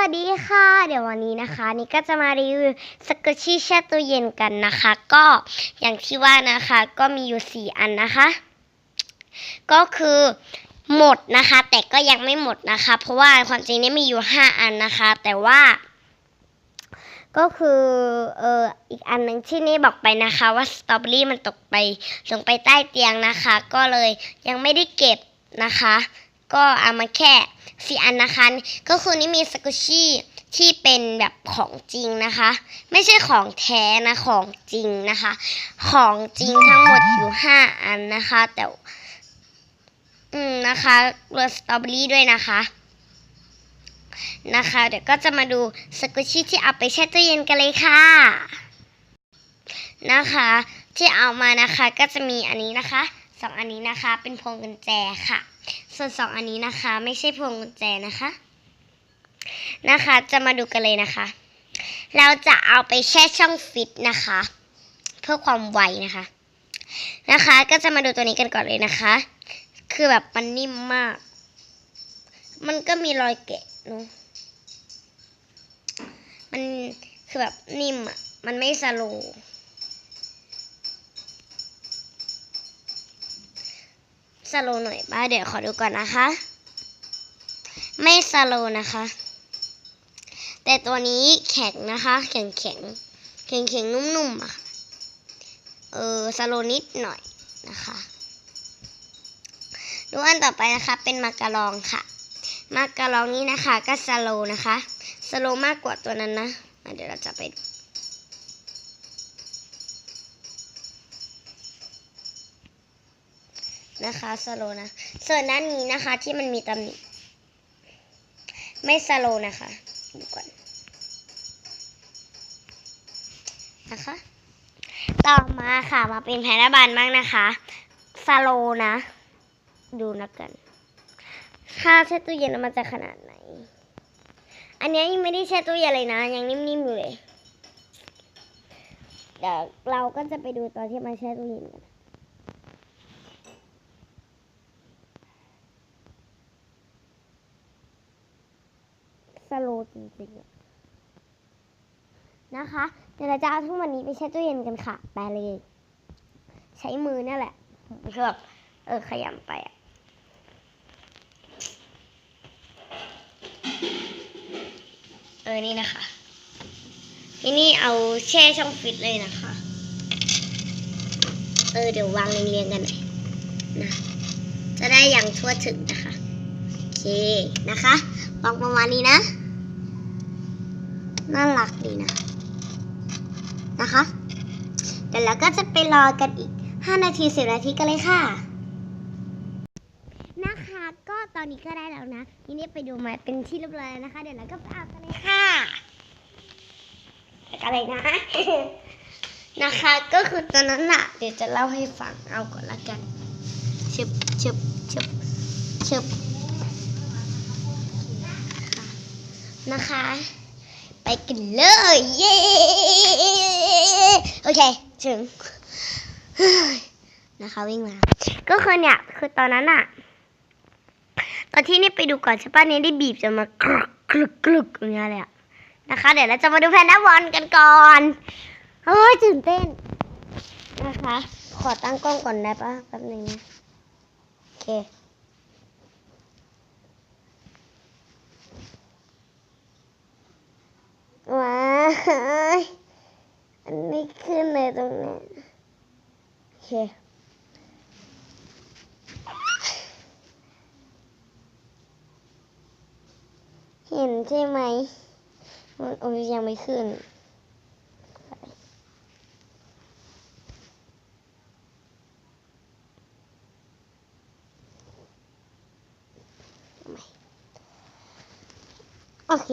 วัสดีค่ะ เดี๋ยววันนี้นะคะ นี่ก็จะมารีวิวสกุชชี่แช่ตู้เย็นกันนะคะ ก็อย่างที่ว่านะคะ ก็มีอยู่สี่อันนะคะ ก็คือหมดนะคะ แต่ก็ยังไม่หมดนะคะ เพราะว่าความจริงนี่มีอยู่ห้าอันนะคะ แต่ว่า ก็คือเอออีกอันหนึ่งที่นี่บอกไปนะคะ ว่าสตรอเบอรี่มันตกไปลงไปใต้เตียงนะคะ ก็เลยยังไม่ได้เก็บนะคะ ก็เอามาแค่สี่อันนะคะ ก็คือนี่มีสกุชี่ที่เป็นแบบของจริงนะคะ ไม่ใช่ของแท้นะของจริงนะคะ ของจริงทั้งหมดอยู่ห้าอันนะคะ แต่อืมนะคะรวมสตรอเบอรี่ด้วยนะคะนะคะ เดี๋ยวก็จะมาดูสกุชชี่ที่เอาไปแช่ตู้เย็นกันเลยค่ะ นะคะ ที่เอามานะคะก็จะมีอันนี้นะคะ สองอันนี้นะคะ เป็นพวงกุญแจค่ะ ส่วนสองอันนี้นะคะ ไม่ใช่พวงกุญแจนะคะ นะคะ จะมาดูกันเลยนะคะ เราจะเอาไปแช่ช่องฟิตนะคะ เพื่อความไวนะคะ นะคะ ก็จะมาดูตัวนี้กันก่อนเลยนะคะ คือแบบมันนิ่มมาก มันก็มีรอยแกะเนอะมันคือแบบนิ่มอะ มันไม่สโลว์ สโลหน่อยบ้าเดี๋ยวขอดูก่อนนะคะ ไม่สโลนะคะ แต่ตัวนี้แข็งนะคะ แข็งแข็งแข็งแข็งนุ่มๆอะเออสโลนิดหน่อยนะคะ ดูอันต่อไปนะคะเป็นมาการองค่ะ มาการองนี้นะคะก็สโลนะคะสโลมากกว่าตัวนั้นนะอะเดี๋ยวเราจะไปดู นะคะสโลนะ ส่วนด้านนี้นะคะที่มันมีตำหนิไม่สโลนะคะดูก่อนนะคะ ต่อมาค่ะมาเป็นแพนบานบ้างนะคะสโลนะ ดูนะกันค่าแช่ตู้เย็นมันจะขนาดไหน อันนี้ยยังไม่ได้แช่ตู้เย็นเลยนะ ยังนิ่มๆอยู่เลย เดี๋ยวเราก็จะไปดูตอนที่มันแช่ตู้เย็นกัน โลจริงๆอะนะคะเดี๋ยวเราจะเอาทั้งหมดนี้ไปแช่ตู้เย็นกันค่ะ ไปเลย ใช้มือนั่นแหละคือแบบเออขยำไปอะเออ นี่นะคะที่นี่เอาแช่ช่องฟิตเลยนะคะ เออ เดี๋ยววางเรียงๆกันหน่อยนะ จะได้อย่างทั่วถึงนะคะ โอเค นะคะวางประมาณนี้นะ น่ารักดีนะ นะคะเดี๋ยวเราก็จะไปรอกันอีก 5 นาที 10 นาทีกันเลยค่ะ นะคะก็ตอนนี้ก็ได้แล้วนะนี่นี่ไปดูมาเป็นที่เรียบร้อยแล้วนะคะ เดี๋ยวเราก็ไปเอากันเลยค่ะไปกันเลยนะ นะคะก็คือตอนนั้นน่ะเดี๋ยวจะเล่าให้ฟังเอาก่อนละกันชึบชึบชึบชึบนะคะไป กันเลยเย้โอเคถึงนะคะวิ่งมา ก็คือเนี่ย คือตอนนั้นอะตอนที่นี่ไปดูก่อนใช่ปะเนี่ยได้บีบจนมากรึกกรึกกรึกอย่างเงี้ยเลยอะนะคะ เดี๋ยวเราจะมาดูแพนด้าบอลกันก่อนเฮ้ยตื่นเต้นนะคะ ขอตั้งกล้องก่อนได้ปะแป๊บนึงนะโอเค ว้าย อันนี้ขึ้นเลยตรงนี้โอเคเห็นใช่ไหมมันโอ้ยยังไม่ขึ้นโอเค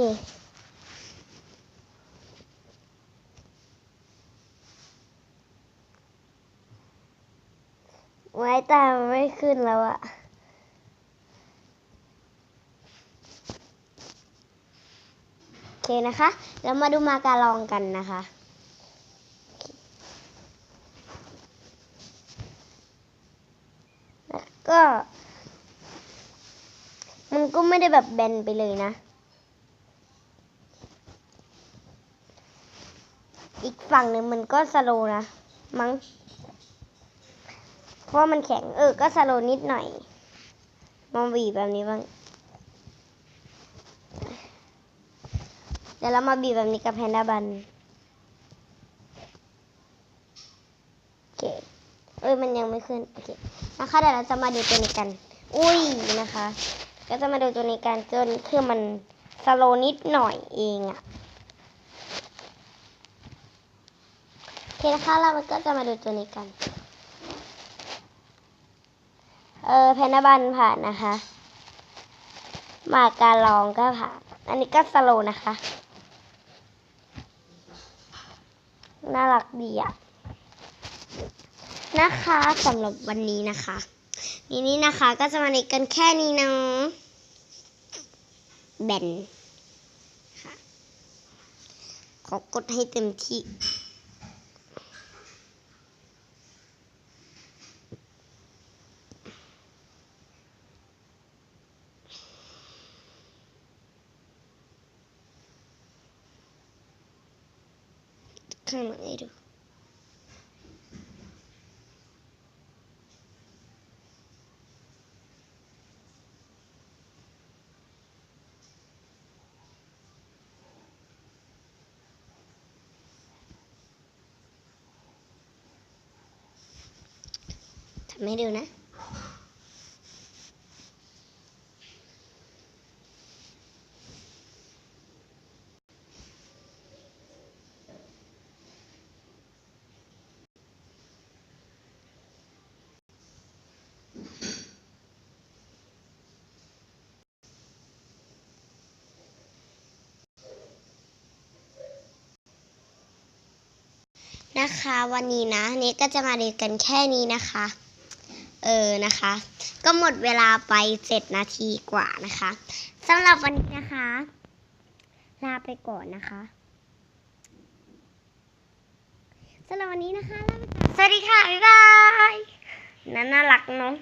ไม่ขึ้นแล้วอะโอเคนะคะ แล้วมาดูมาการองกันนะคะก็ มันก็ไม่ได้แบบแบนไปเลยนะ อีกฝั่งหนึ่งมันก็สโลนะ มั้ง เพราะมันแข็งเออ ก็สโลนิดหน่อยมาบีบแบบนี้บ้าง เดี๋ยวเรามาบีบแบบนี้กับแพนด้าบันโอเค เอ้ยมันยังไม่ขึ้น โอเค นะคะเดี๋ยวเราจะมาดูตัวนี้กัน อุ้ยนะคะ ก็จะมาดูตัวนี้กันจนคือมันสโลนิดหน่อยเองอะโอเคนะคะเราก็จะมาดูตัวนี้กัน เออแพนด้าบันผ่านนะคะ มาการลองก็ผ่าน อันนี้ก็สโลนะคะ น่ารักดีอะนะคะสำหรับวันนี้นะคะ นี่นี่นะคะก็จะมาในกันแค่นี้นะแบนค่ะขอกดให้เต็มที่ ข้างหลังให้ดูทำให้ดูนะ นะคะ วันนี้นะนี่ก็จะมาเรียนกันแค่นี้นะคะ เออนะคะ ก็หมดเวลาไปเจ็ดนาทีกว่านะคะสำหรับวันนี้นะคะ ลาไปก่อนนะคะสำหรับวันนี้นะคะ สวัสดีค่ะ บ๊ายบายน่ารักเนาะ